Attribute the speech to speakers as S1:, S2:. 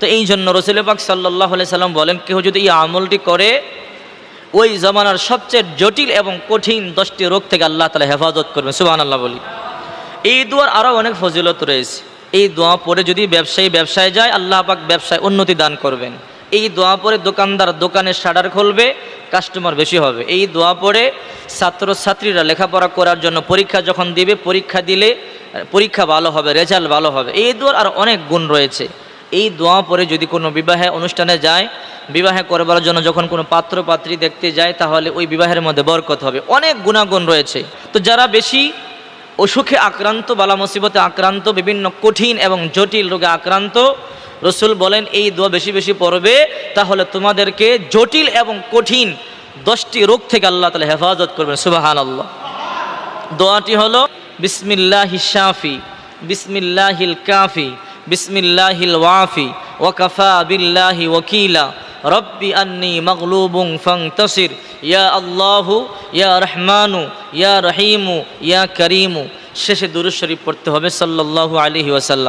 S1: তো এই জন্য রসুল পাক সাল্লাহ সাল্লাম বলেন কেউ যদি এই আমলটি করে, ওই জমানার সবচেয়ে জটিল এবং কঠিন দশটি রোগ থেকে আল্লাহ তালা হেফাজত করবেন। সুবাহ আল্লাহ বলি। এই দোয়ার আরও অনেক ফজিলত রয়েছে। এই দোয়া পরে যদি ব্যবসায়ী ব্যবসায় যায়, আল্লাহ পাক ব্যবসায় উন্নতি দান করবেন। এই দোয়া পরে দোকানদার দোকানের শাটার খুলবে কাস্টমার বেশি হবে। এই দোয়া পরে ছাত্রছাত্রীরা লেখাপড়া করার জন্য পরীক্ষা যখন দিবে, পরীক্ষা দিলে, পরীক্ষা ভালো হবে, রেজাল্ট ভালো হবে। এই দোয়ার আর অনেক গুণ রয়েছে। এই দোয়া পরে যদি কোনো বিবাহে অনুষ্ঠানে যায়, বিবাহে করবার জন্য যখন কোনো পাত্র পাত্রী দেখতে যায়, তাহলে ওই বিবাহের মধ্যে বরকত হবে। অনেক গুণাগুণ রয়েছে। তো যারা বেশি অসুখে আক্রান্ত বালা মুসিবতে আক্রান্ত, বিভিন্ন কঠিন এবং জটিল রোগে আক্রান্ত, রসুল বলেন, এই দোয়া বেশি বেশি পড়বে, তাহলে তোমাদেরকে জটিল এবং কঠিন দশটি রোগ থেকে আল্লাহ তালা হেফাজত করবেন। সুবাহান আল্লাহ দোয়াটি হলো বিসমিল্লাহ শাফি, বিসমিল্লাহিল কাফি। বিসমিল্লাহিল ওয়াফি ওয়াকাফা বিল্লাহি ওয়াকিলা রব্বি আন্নি মগলুবুং ফাংতাসির ইয়া আল্লাহু ইয়া রহমানু ইয়া রহিমু ইয়া করিমু শেষে দুরুদ শরীফ পড়তে হবে সাল্লাল্লাহু আলাইহি ওয়াসাল্লাম